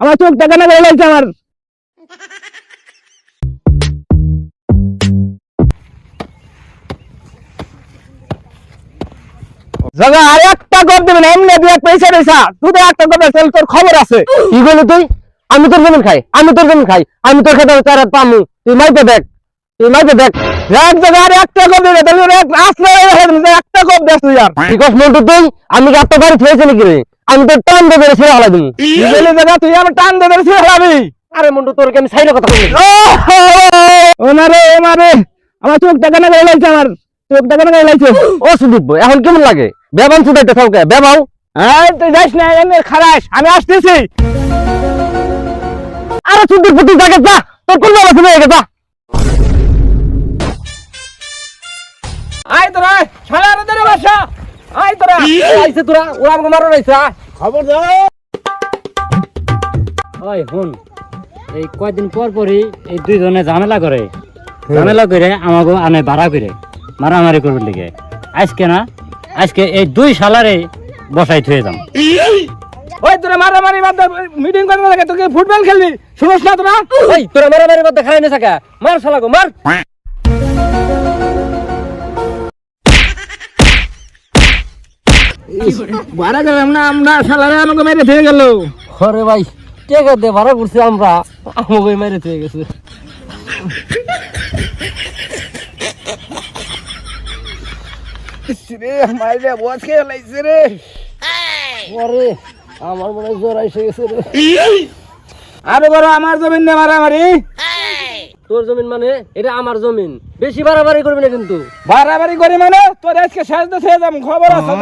আমার চোখটা কেন গেলে লাগছে আমার। একটা না খবর আছে। কি বলি তুই? আমি তোর জমিন খাই, আমি তোর খাই, আমি তোর খেতে পামু। তুই দেখ, তুই মাইতে দেখ। এক জায়গা আর একটা কর তাহলে ওর এক আসলে একটা কর তুই আর মন্টু তুই আমি কি আপনার বাড়ি থুয়েছি নাকি রে? আমি তোর টান দেবে ছেড়ে হালা দিবি জায়গা তুই আমার টান দে ধরে হারাবি আরে মন্টু তোর কি আমি সাইডে কথা বলি? ও মারে ও মারে আমার চোখটা কেন গেলে লাগছে আমার? চোখটা কেন গেলে লাগছে? ও সুদীপ এখন কেমন লাগে? বেবান সুদাইতে থাকবে বেবাও এই তুই যাস না এমনি খারাস আমি আসতেছি। আরে সুদীপ প্রতি জায়গা যা তোর কোন বাবা শুনে গেছে যা। আয় তোরা শালা রে তোরা বাসা তোরা আইছে তোরা ওরা আমাকে মারো রাইছে খবর দাও ওই শুন এই কয়দিন পর পরই এই দুইজনে ঝামেলা করে। ঝামেলা করে আমাকে আনে ভাড়া করে মারামারি করবে লিগে। আজকে না আজকে এই দুই সালারে বসাই থুয়ে যাম। ওই তোরা মারামারি বাদ মিটিং লাগে তোকে ফুটবল খেলবি। শুনোস না তোরা? ওই তোরা মারামারি মধ্যে খাই না থাকা। মার শালাগো মার। বারা গেলাম না আমরা শালারে আমাকে মেরে থেকে গেল আরে ভাই ভাড়া করছি আমরা। আমাকে মেরে থুয়ে গেছে। রে মাইরে বস খেয়ে লাইছে রে? আরে আমার মনে জ্বর এসে গেছে রে। আরে বড় আমার জমিন নে মারামারি। তোর জমিন মানে? এটা আমার জমিন। বেশি বাড়াবাড়ি করবি না কিন্তু। বাড়াবাড়ি করি মানে? তোর আজকে দেশে যাম খবর আছে।